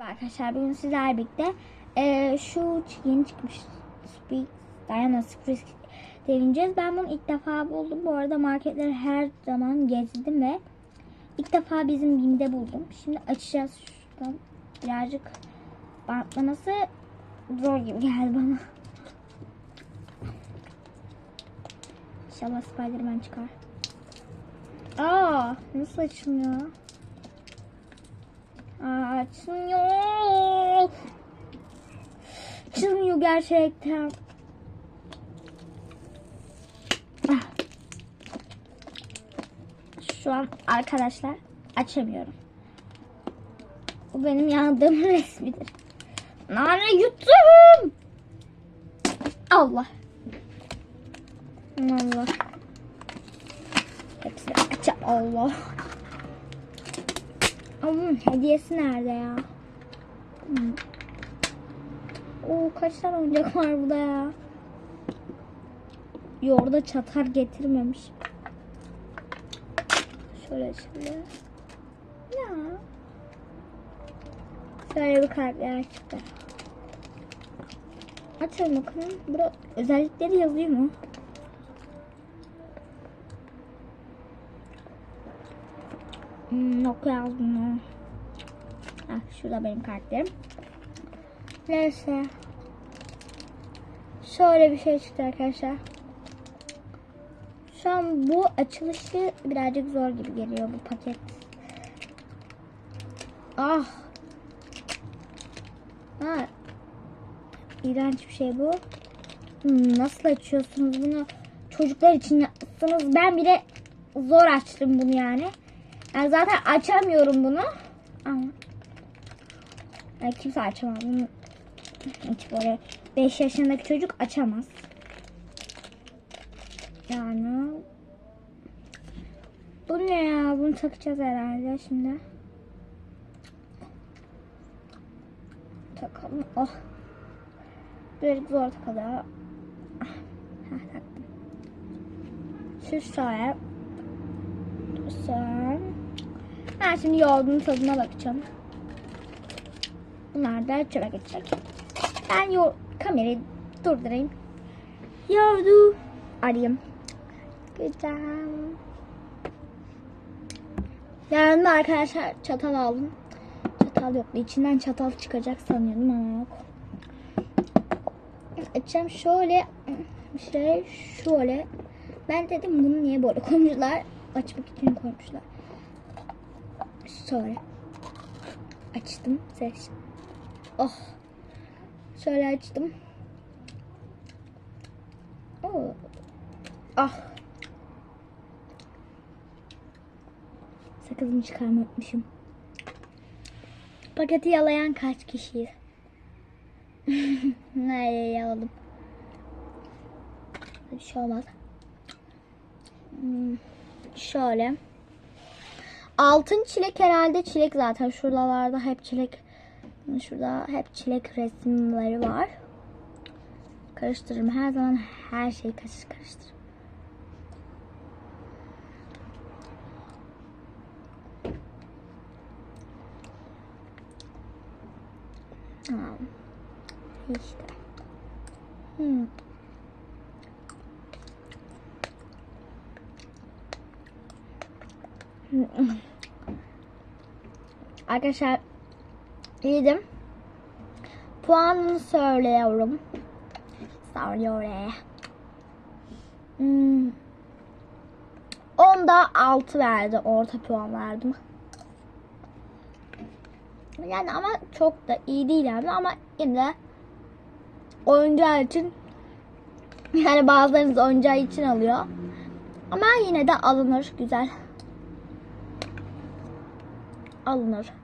Arkadaşlar bugün sizlerle birlikte eee, şu yeni çıkmış Speak Diana Sürpriz deneyeceğiz. Ben bunu ilk defa buldum. Bu arada marketleri her zaman gezdim ve ilk defa bizim BİM'de buldum. Şimdi açacağız şuradan. Birazcık bantlaması zor gibi geldi bana. İnşallah Spiderman çıkar. Aa, nasıl açılmıyor? Aa, açılmıyor. Açılmıyor gerçekten. Şu an arkadaşlar açamıyorum. Bu benim yandığım resmidir. Nane yuttum. Allah. Allah. Hepsini açacağım. Allah. Onun hediyesi nerede ya? Hmm. Oo kaç tane oyuncak var burada ya? Yorda çatar getirmemiş. Şöyle şimdi. Ya. Şöyle bir karakter çıktı. Açalım bakalım. Burada özellikleri yazıyor mu? Hmm, yok yazmıyor. Ah, şurada benim karakterim. Neyse. Şöyle bir şey çıktı arkadaşlar. Şu an bu açılışı birazcık zor gibi geliyor bu paket. Ah. Ha. İğrenç bir şey bu. Hmm, nasıl açıyorsunuz bunu? Çocuklar için yapmışsınız. Ben bile zor açtım bunu yani. Yani zaten açamıyorum bunu. Ama yani kimse açamaz. Hiç böyle 5 yaşındaki çocuk açamaz. Yani bu ne ya? Bunu takacağız herhalde şimdi. Takalım. Oh. Birazcık zor takılıyor. Ah. Şu şöyle. Sonra ben şimdi yoğurdun tadına bakacağım. Bunlar da çöpe geçecek. Ben yo kamerayı durdurayım. Yoğurdu arayayım. Güzel. Yarın da arkadaşlar çatal aldım. Çatal yoktu. İçinden çatal çıkacak sanıyordum ama yok. Açacağım şöyle şey şöyle. Ben dedim bunu niye böyle koymuşlar? Açmak için koymuşlar. Şöyle. Açtım. Ses. Oh. Şöyle açtım. Oh. Ah. Sakızımı çıkarmayı unutmuşum. Paketi yalayan kaç kişiyiz? Nereye yaladım? Bir şey olmaz. Hmm, şöyle. Altın çilek herhalde çilek zaten. Şuralarda hep çilek. Şurada hep çilek resimleri var. Karıştırırım. Her zaman her şeyi karıştır karıştır. Tamam. İşte. Hmm. Arkadaşlar yedim. Puanını söylüyorum. Söylüyorum. Hmm. Onda 6 verdi. Orta puan verdim. Yani ama çok da iyi değil abi ama yine de oyuncağı için yani bazılarınız oyuncağı için alıyor. Ama yine de alınır. Güzel. Alınır.